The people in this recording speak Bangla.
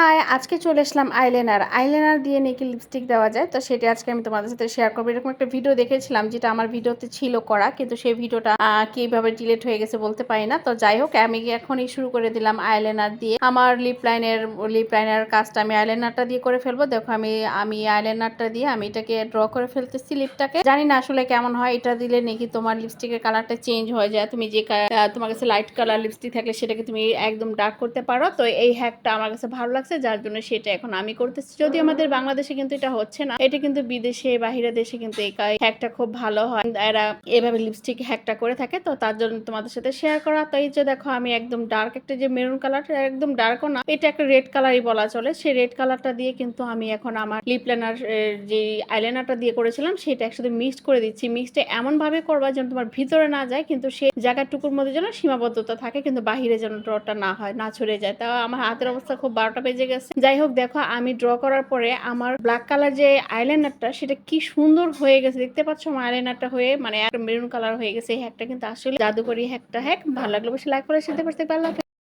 হাই, আজকে চলে আসলাম আইলাইনার আইলাইনার দিয়ে নাকি লিপস্টিক দেওয়া যায়, তো সেটা আজকে আমি তোমাদের সাথে শেয়ার করব। এরকম একটা ভিডিও দেখেছিলাম, যেটা আমার ভিডিওতে ছিল করা, কিন্তু সেই ভিডিওটা কীভাবে ডিলিট হয়ে গেছে বলতে পারি না। তো যাই হোক, আমি এখনই শুরু করে দিলাম আইলাইনার দিয়ে। আমার লিপ লাইনের লিপ লাইনের কাজটা আমি আইলাইনারটা দিয়ে করে ফেলব। দেখো, আমি আমি আইলাইনারটা দিয়ে আমি এটাকে ড্র করে ফেলতেছি লিপটাকে জানি না আসলে কেমন হয়, এটা দিলে নাকি তোমার লিপস্টিকের কালারটা চেঞ্জ হয়ে যায়। তুমি যে তোমার কাছে লাইট কালার লিপস্টিক থাকলে সেটাকে তুমি একদম ডার্ক করতে পারো। তো এই হ্যাকটা আমার কাছে ভালো লাগছে। যার জন্য সেটা এখন আমি করতেছি। যদি আমাদের বাংলাদেশে কিন্তু এটা হচ্ছে না, এটা কিন্তু বিদেশে বাহিরে দেশে কিন্তু এই হ্যাকটা খুব ভালো হয়। এরা এভাবে লিপস্টিক হ্যাকটা করে থাকে, তো তার জন্য তোমাদের সাথে শেয়ার করা। তো এই যে দেখো, আমি একদম ডার্ক একটা যে মেরুন কালার একদম ডার্কও না, এটা একটা রেড কালারই বলা চলে। সেই রেড কালারটা দিয়ে কিন্তু আমি এখন আমার লিপ লাইনার যে আইলাইনারটা দিয়ে করেছিলাম, সেটা একসাথে মিক্সড করে দিচ্ছি। মিক্সডে এমন ভাবে করবা যেন তোমার ভিতরে না যায়, কিন্তু সেই জায়গাটুকুর মধ্যে যেন সীমাবদ্ধতা থাকে, কিন্তু বাহিরে যেন ড্রটা না হয়, না ছড়ে যায়। তাও আমার হাতের অবস্থা খুব বারোটা বেজে গেছে। যাই হোক, দেখো, আমি ড্র করার পরে আমার ব্ল্যাক কালার যে আইলাইনারটা সেটা কি সুন্দর হয়ে গেছে। দেখতে পাচ্ছ, আমার আইলাইনারটা হয়ে মানে মেরুন কালার হয়ে গেছে। এই হ্যাকটা কিন্তু আসলে জাদুকরি হ্যাকটা হ্যাক ভালো লাগল বেশি লাইক করে সাথে করতে পারলাম